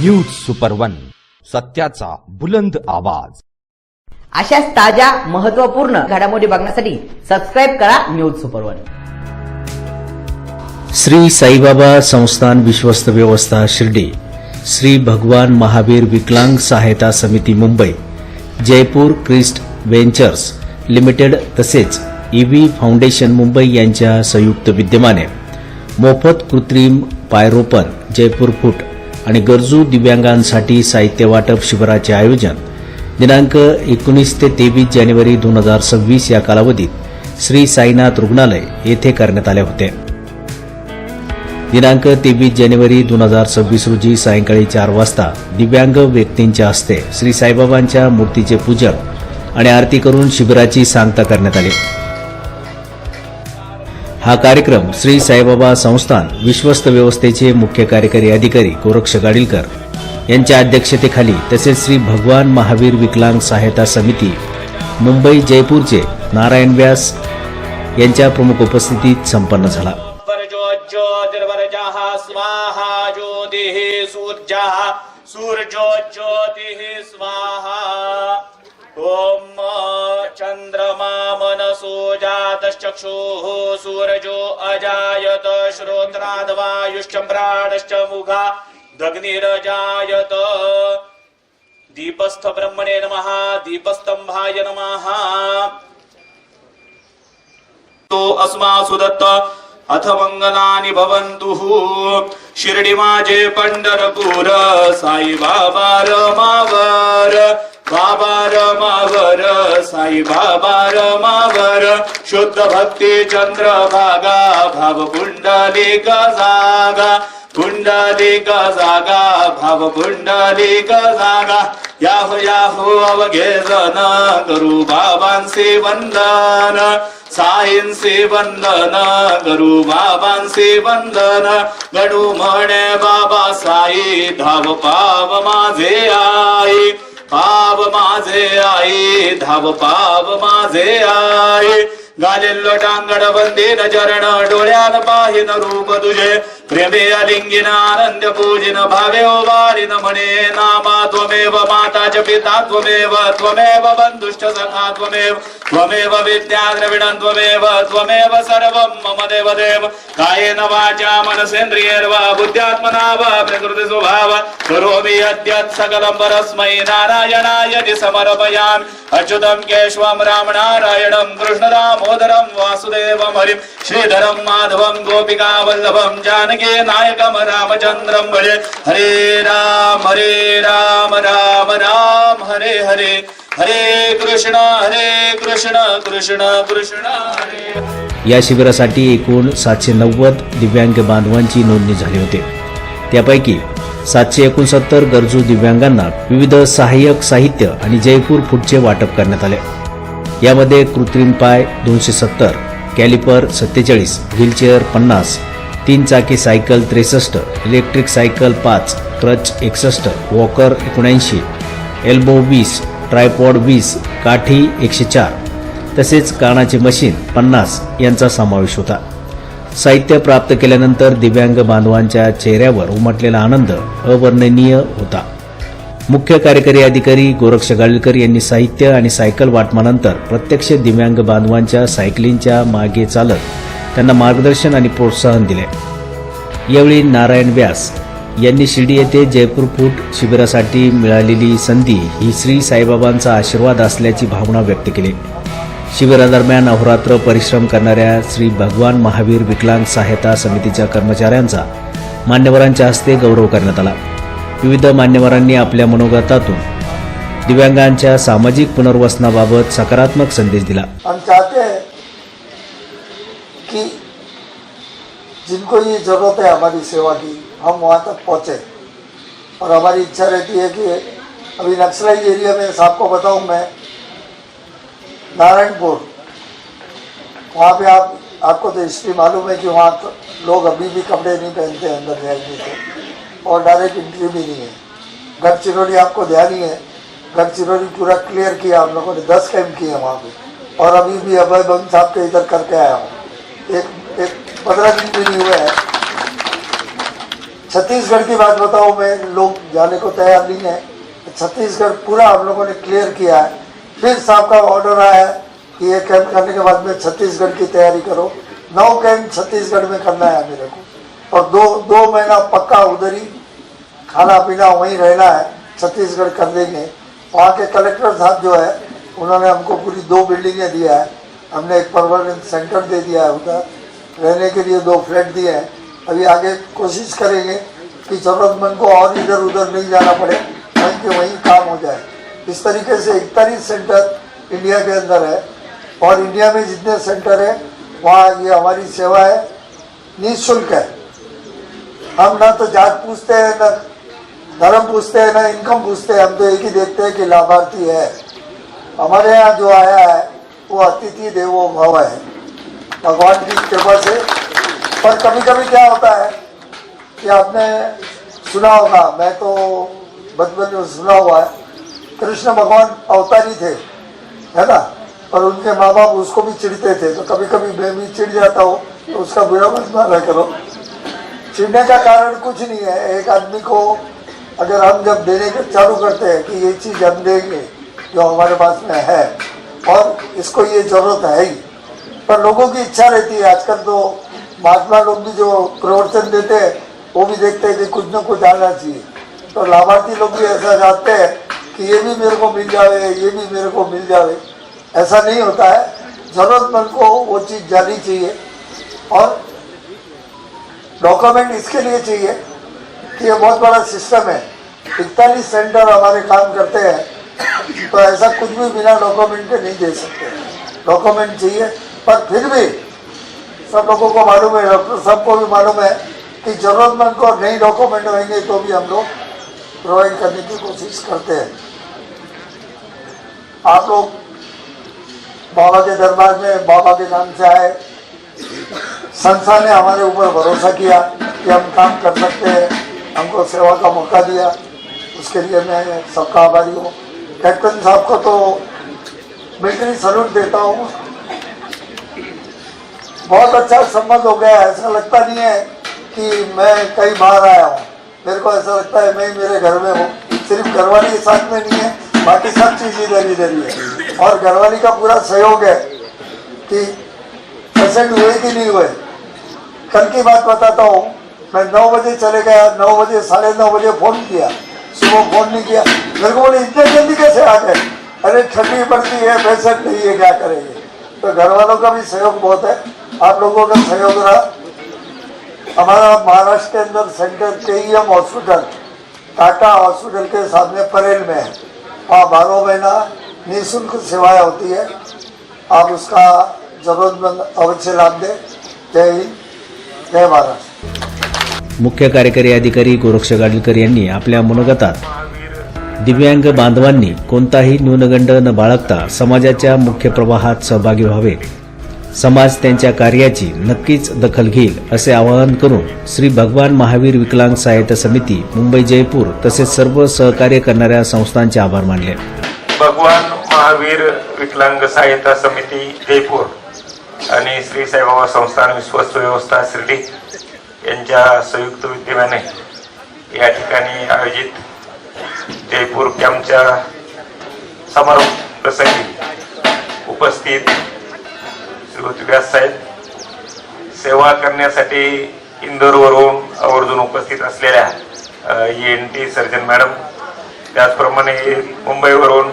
News super one सत्याचा बुलंद आवाज. अशाच ताज्या महत्त्वपूर्ण घडामोडी बघण्यासाठी सबस्क्राईब करा news super one Shri Saibaba Sansthan विश्वस्त व्यवस्था शिर्डी श्री भगवान Mahavir Viklang Sahayata Samiti Mumbai Jaipur Crest Ventures Limited तसेच ईव्ही फाउंडेशन मुंबई यांच्या संयुक्त विद्यमाने मोफत कृत्रिम पायरोपण जयपूर फूट आणि गरजू दिव्यांगांसाठी साहित्य वाटप शिबिराचे आयोजन दिनांक एकोणीस ते तेवीस जानेवारी दोन हजार सव्वीस या कालावधीत श्री साईनाथ रुग्णालय येथे करण्यात आले होते. दिनांक तेवीस जानेवारी दोन हजार सव्वीस रोजी सायंकाळी चार वाजता दिव्यांग व्यक्तींच्या हस्ते श्री साईबाबांच्या मूर्तीचे पूजन आणि आरती करून शिबिराची सांगता करण्यात आली. हा कार्यक्रम श्री साईबाबा संस्थान विश्वस्त व्यवस्थेचे मुख्य कार्यकारी अधिकारी गोरक्ष गाडीलकर यांच्या अध्यक्षतेखाली तसेच श्री भगवान महावीर विकलांग सहायता समिती मुंबई जयपूरचे नारायण व्यास यांच्या प्रमुख उपस्थितीत संपन्न झाला. वर्जोज्योतिर्वर्जः स्वाहा ज्योतिः स्वाहा। जातश्चक्षुः सूरजो अजायत प्राणश्च मुखा दग्निरजायत। दीपस्थ ब्रह्मणे नमः दीपस्तंभाय नमः। अस्मासु दत्त अथ मंगलानि भवन्तु। पंढरपूर साई बाबा रमावर बाबा रमावर साई बाबा रमावर शुद्ध भक्ती चंद्र भागा भाव पुंडलिक जागा पुंडलिक जागा भाव पुंडलिक जागा. याहो याहो अवघे जन करू बाबांचे वंदन. साईंचे वंदन करू बाबांचे वंदन. गडू म्हणे बाबा साई धाव पाव माझे आई. पाव माझे आई धाव पाव माझे आई. गालेल्लो टांगड बंदीन चरण डोळ्यान पाहिन रूप तुझे. प्रेमे अलिंगिन आनंद पूजिन भावे ओवारिन म्हणे नामा त्वमेव माता च पिता त्वमेव त्वमेव बंधुश्च सखा त्वमेव त्वमेव विद्या द्रविणं त्वमेव त्वमेव सर्वं मम देव देव कायेन वाचा मनसेन्द्रियैर्वा बुद्ध्यात्मना वा प्रकृति स्वभाव करोमि यद्यत् सकलं परस्मै नारायणाय समर्पयामि। अच्युतं केशवं रामनारायणं कृष्णदामोदरं वासुदेवं हरिं। श्रीधरं माधवं गोपिका वल्लभं जानकी नायकं रामचन्द्रं भजे हरे राम हरे राम राम राम हरे हरे। हरे कृष्ण हरे कृष्ण कृष्ण कृष्ण हरे. या शिबिरासाठी एकूण सातशे नव्वद दिव्यांग बांधवांची नोंदणी झाली होती. त्यापैकी सातशे एकोणसत्तर गरजू दिव्यांगांना विविध सहाय्यक साहित्य आणि जयपूर फूडचे वाटप करण्यात आले. यामध्ये कृत्रिम पाय दोनशे सत्तर कॅलिपर सत्तेचाळीस व्हीलचेअर पन्नास तीन चाकी सायकल त्रेसष्ट इलेक्ट्रिक सायकल पाच क्रच एकसष्ट वॉकर एकोणऐंशी एल्बो वीस ट्रायपॉड वीस काठी एकशे चार तसेच कानाचे मशीन पन्नास यांचा समावेश होता. साहित्य प्राप्त केल्यानंतर दिव्यांग बांधवांच्या चेहऱ्यावर उमटलेला आनंद अवर्णनीय होता. मुख्य कार्यकारी अधिकारी गोरक्ष गाळकर यांनी साहित्य आणि सायकल वाटमानंतर प्रत्यक्ष दिव्यांग बांधवांच्या सायकलींच्या मागे चालत त्यांना मार्गदर्शन आणि प्रोत्साहन दिले. यावेळी नारायण व्यास यांनी शिर्डी येथे जयपूर फूट शिबिरासाठी मिळालेली संधी ही श्री साईबाबांचा आशीर्वाद असल्याची भावना व्यक्त केली. शिबिरादरम्यान अहोरात्र परिश्रम करणाऱ्या श्री भगवान महावीर विकलांग सहायता समितीच्या कर्मचाऱ्यांचा मान्यवरांच्या हस्ते गौरव करण्यात आला. विविध मान्यवरांनी आपल्या मनोगतातून दिव्यांगांच्या सामाजिक पुनर्वसनाबाबत सकारात्मक संदेश दिला. हम चाहते हैं कि जिनको ये ज़रूरत है हमारी सेवा की हम वहाँ तक पहुँचे। और हमारी इच्छा रहती है कि अभी नक्सलाइज एरिया में आपको बताऊँ मैं, नारायणपुर। वहाँ पे आप, आपको तो हिस्ट्री मालूम है कि वहाँ तो लोग अभी भी कपड़े नहीं पहनते अंदर जाएँगे तो। और डायरेक्ट इंट्री भी नहीं है। गढ़चिरौली आपको ध्यान ही है। गढ़चिरौली पूरा क्लियर किया हम लोगों ने दस कैंप किए वहाँ पे। और अभी भी अभय बंद साहब के इधर करके आया हूँ। एक एक पंद्रह दिन भी नहीं हुए हैं। छत्तीसगढ़ की बात बताऊँ मैं, लोग जाने को तैयार नहीं है। छत्तीसगढ़ पूरा हम लोगों ने क्लियर किया है। फिर साहब का ऑर्डर आया है कि ये कैंप करने के बाद में छत्तीसगढ़ की तैयारी करो। नौ कैंप छत्तीसगढ़ में करना है मेरे को। और दो दो महीना पक्का उधर ही खाना पीना वहीं रहना है छत्तीसगढ़ कर देंगे वहाँ के कलेक्टर साहब जो है, उन्होंने हमको पूरी दो बिल्डिंगें दिया है। हमने एक परमानेंट सेंटर दे दिया है उधर। रहने के लिए दो फ्लैट दिए हैं। अभी आगे कोशिश करेंगे कि ज़रूरतमंद को और इधर उधर नहीं जाना पड़े वहीं के वहीं काम हो जाए। इस तरीके से इकतालीस सेंटर इंडिया के अंदर है और इंडिया में जितने सेंटर है, वहाँ ये हमारी सेवा है, निःशुल्क है। हम ना तो जात पूछते हैं, ना धर्म पूछते हैं, ना इनकम पूछते हैं, हम तो एक ही देखते हैं कि लाभार्थी है। हमारे यहाँ जो आया है, वो अतिथि देवो भव है। भगवान की कृपा से पर कभी कभी क्या होता है कि आपने सुना होगा, मैं तो बचपन में सुना हुआ है, कृष्ण भगवान अवतारी थे, है ना? और उनके माँ बाप उसको भी चिढ़ते थे तो कभी कभी मैं भी चिढ़ जाता हूँ तो उसका बुरा मत माना करो। चिढ़ने का कारण कुछ नहीं है, एक आदमी को अगर हम जब देने के चालू करते हैं कि ये चीज़ हम देंगे, जो हमारे पास में है, और इसको ये ज़रूरत है ही, पर लोगों की इच्छा रहती है, आजकल तो महात्मा लोग भी जो प्रवचन देते हैं, वो भी देखते हैं कि कुछ ना कुछ आना चाहिए। तो लाभार्थी लोग भी ऐसा चाहते हैं कि ये भी मेरे को मिल जावे, ये भी मेरे को मिल जावे। ऐसा नहीं होता है। जरूरतमंद को वो चीज़ जानी चाहिए और डॉक्यूमेंट इसके लिए चाहिए कि ये बहुत बड़ा सिस्टम है। इकतालीस सेंटर हमारे काम करते हैं तो ऐसा कुछ भी बिना डॉक्यूमेंट के नहीं दे सकते। डॉक्यूमेंट चाहिए, पर फिर भी सब लोगों को मालूम है डॉक्टर सबको भी मालूम है कि जरूरतमंद को नहीं डॉक्यूमेंट होंगे तो भी हम लोग प्रोवाइड करने की कोशिश करते हैं। आप लोग बाबा के दरबार में, बाबा के नाम से आए। संस्था ने हमारे ऊपर भरोसा किया कि हम काम कर सकते हैं, हमको सेवा का मौका दिया। उसके लिए मैं सबका आभारी हूँ। कैप्टन साहब को तो मिलिट्री सलूट देता हूँ। बहुत अच्छा संबंध हो गया ऐसा लगता नहीं है कि मैं कहीं बाहर आया हूँ। मेरे को ऐसा लगता है मैं मेरे घर में हूँ। सिर्फ़ घरवाली के साथ में नहीं है, बाकी सब चीज़ इधर इधर ही है। और घरवाली का पूरा सहयोग है कि पेशेंट हुए कि नहीं हुए। कल की बात बताता हूँ, मैं नौ बजे चले गया, नौ बजे, साढ़े नौ बजे फ़ोन किया। सुबह फ़ोन नहीं किया। मेरे को बोले, इतने जल्दी कैसे आ गए? अरे, ठंडी पड़ती है पेशेंट नहीं है, क्या करेंगे? तो घर वालों का भी सहयोग बहुत है। आप लोगों का सहयोग रहा। हमारा महाराष्ट्र के अंदर सेंटर के हॉस्पिटल टाटा हॉस्पिटल के सामने परेल में है। वहाँ बारह महीना निःशुल्क सेवाएं होती है। आप उसका जरूरतमंद अवश्य लाभ दें। जय हिंद जय महाराष्ट्र। मुख्य कार्यकारी अधिकारी गोरक्ष गाडीलकर यांनी आपल्या मनोगतात दिव्यांग बांधवांनी कोणताही न्यूनगंड न बाळगता समाजाच्या मुख्य प्रवाहात सहभागी व्हावे. समाज त्यांच्या कार्याची नक्कीच दखल घेईल असे आवाहन करून श्री भगवान महावीर विकलांग सहायता समिती मुंबई जयपूर तसेच सर्व सहकार्य करणाऱ्या संस्थांचे आभार मानले. भगवान महावीर विकलांग सहायता समिती जयपूर आणि श्री साईबाबा संस्थान विश्वस्त व्यवस्था श्रीडी यांच्या संयुक्त विद्यमाने या ठिकाणी आयोजित जयपूर कॅम्पच्या समारोप प्रसंगी उपस्थित श्रीमती व्यास साहेब सेवा करण्यासाठी इंदोरवरून आवर्जून उपस्थित असलेल्या E N T surgeon madam त्याचप्रमाणे मुंबईवरून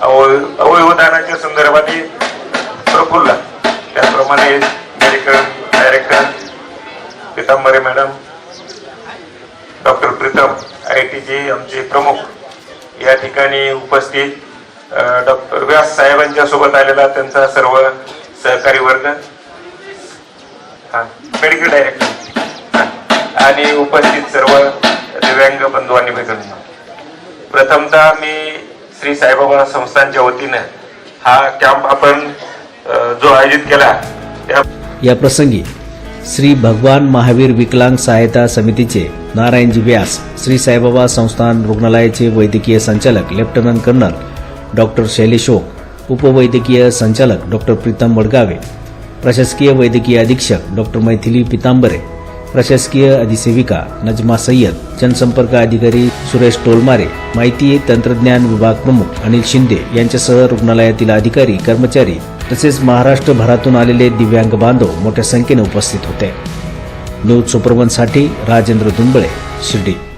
अवय अवयवदानाच्या संदर्भात प्रफुल्ल त्याचप्रमाणे medical director Pitambare madam doctor Pritam I टीचे आमचे प्रमुख या ठिकाणी उपस्थित डॉक्टर व्यास साहेबांच्या सोबत आलेला त्यांचा सर्व सहकारी वर्ग? हा, मेडिकल डायरेक्टर आणि उपस्थित सर्व दिव्यांग बंधू आणि भगिनी प्रथमतः मी श्री साईबाबा संस्थांच्या वतीनं हा कॅम्प आपण जो आयोजित केला त्या या प्रसंगी श्री भगवान महावीर विकलांग सहायता समितीचे नारायणजी व्यास श्री साईबाबा संस्थान रुग्णालयाचे वैद्यकीय संचालक lieutenant colonel doctor Shailesh Oak उपवैद्यकीय संचालक डॉक्टर प्रीतम वडगावे प्रशासकीय वैद्यकीय अधीक्षक डॉक्टर मैथिली पितांबरे प्रशासकीय अधिसेविका नजमा सय्यद जनसंपर्क अधिकारी सुरेश टोलमारे माहिती तंत्रज्ञान विभाग प्रमुख अनिल शिंदे यांच्यासह रुग्णालयातील अधिकारी कर्मचारी तसेच महाराष्ट्रभरातून आलेले दिव्यांग बांधव मोठ्या संख्येने उपस्थित होते. न्यूज सुपरवनसाठी राजेंद्र दुंबळे शिर्डी.